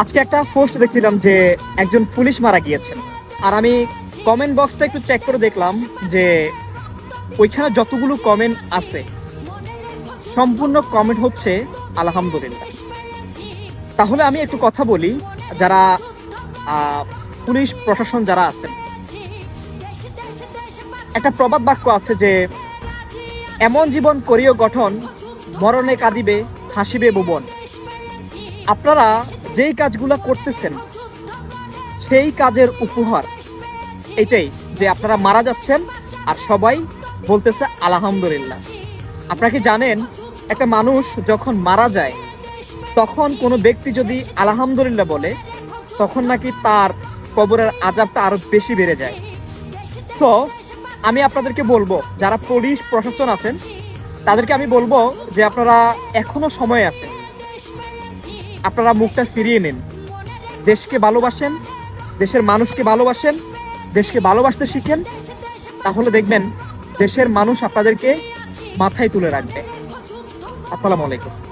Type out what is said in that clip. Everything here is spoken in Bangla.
আজকে একটা পোস্ট দেখছিলাম যে একজন পুলিশ মারা গিয়েছেন। আর আমি কমেন্ট বক্সটা একটু চেক করে দেখলাম যে ওইখানে যতগুলো কমেন্ট আছে, সম্পূর্ণ কমেন্ট হচ্ছে আলহামদুলিল্লাহ। তাহলে আমি একটু কথা বলি, যারা পুলিশ প্রশাসন যারা আছেন। একটা প্রবাদ বাক্য আছে যে, এমন জীবন করিও গঠন, মরণে কাঁদিবে, হাসিবে ভুবন। আপনারা যেই কাজগুলো করতেছেন, সেই কাজের উপহার। এটাই যে আপনারা মারা যাচ্ছেন আর সবাই বলতেছে আলহামদুলিল্লাহ। আপনারা কি জানেন, একটা মানুষ যখন মারা যায়, তখন কোনো ব্যক্তি যদি আলহামদুলিল্লাহ বলে, তখন নাকি তার কবরের আজাবটা আরও বেশি বেড়ে যায়। তো আমি আপনাদেরকে বলব, যারা পুলিশ প্রশাসন আছেন, তাদেরকে আমি বলব যে আপনারা এখনও সময় আছে আপনারা মুখটা ফিরিয়ে নিন। দেশকে ভালোবাসেন, দেশের মানুষকে ভালোবাসেন, দেশকে ভালোবাসতে শিখেন, তাহলে দেখবেন দেশের মানুষ আপনাদেরকে মাথায় তুলে রাখবে। আসসালামু আলাইকুম।